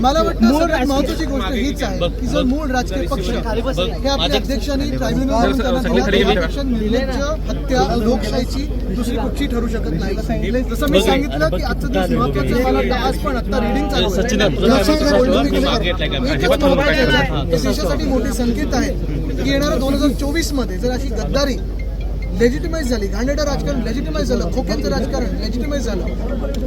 मला वाटतं सगळ्यात महत्वाची गोष्ट हीच आहे की जर मूळ राजकीय पक्ष हे आपल्या अध्यक्षांनी ट्रायब्युनल त्यांना दिल्या त्यापेक्षा निर्लज्ज हत्या लोकशाहीची दुसरी कुठची ठरू शकत नाही. जसं मी सांगितलं की आजचा दिवस महत्त्वाचा आहे. मला वाटतं आज पण आता रिडिंग चालू आहे. हे देशासाठी मोठे संकेत आहे. की येणाऱ्या दोन हजार चोवीसमध्ये जर अशी गद्दारी लेजिटिमाइज झाली घाणेरडं राजकारण लेजिटिमाइज झालं खोक्यांचं राजकारण लेजिटिमाइज झालं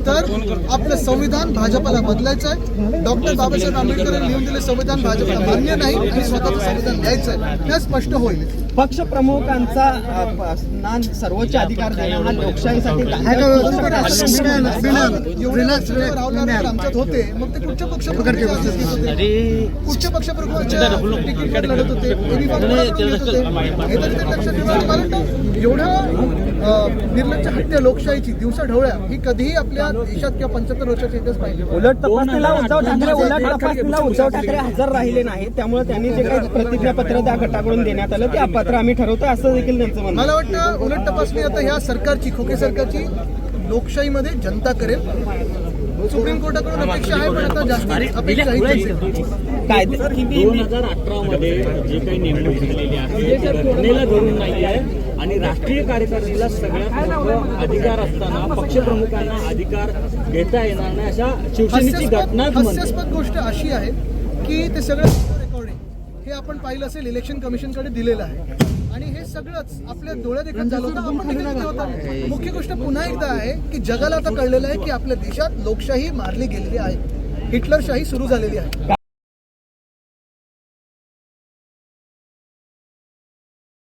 तर आपलं संविधान भाजपला बदलायचं आहे डॉक्टर बाबासाहेब आंबेडकर यांनी लिहून दिले संविधान भाजपला मान्य नाही आणि स्वतःचं संविधान द्यायचं आहे हे स्पष्ट होईल पक्ष प्रमुखांचा ना सर्वोच्च अधिकार देणं हा लोकशाहीसाठी आमच्यात होते मग ते कुठच्या पक्ष कुठच्या पक्षप्रमुखाच्या लढत होते? हे लक्षात ठेवा. एवढं निर्लज्ज हत्या लोकशाहीची दिवसा ढवळ्या ही कधीही आपल्या देशात किंवा पंच्याहत्तर वर्षाच्या इतिहास पाहिजे उलट तपासणीला उद्धव ठाकरे उलट तपासणीला उद्धव ठाकरे हजर राहिले नाही त्यामुळे त्यांनी जे काही प्रतिज्ञापत्र त्या गटाकडून देण्यात आलं ते अपात्र आम्ही ठरवतो असं देखील त्यांचं म्हणणं. मला वाटतं उलट तपासणी आता ह्या सरकारची खोके सरकारची लोकशाहीमध्ये जनता करेल सुप्रीम कोर्टाकडून अपेक्षा आहे पण आता जास्त अपेक्षा. कायदे दोन हजार अठरा मध्ये जे काही नेमणूक झालेली आहे धरून नाही आहे आणि राष्ट्रीय कार्यकारिणीला सगळ्यात मोठं अधिकार असताना पक्षप्रमुखांना अधिकार घेता येणार नाही अशा शिवसेनेची हास्यास्पद हास्यास्पद गोष्ट अशी आहे की ते सगळं रेकॉर्डिंग हे आपण पाहिलं असेल इलेक्शन कमिशनकडे दिलेलं आहे. आणि हे सगळंच आपल्या डोळ्यात एकच झालं होतं आपण होतो. मुख्य गोष्ट पुन्हा एकदा आहे की जगाला आता कळलेलं आहे की आपल्या देशात लोकशाही मारली गेलेली आहे. हिटलरशाही सुरू झालेली आहे.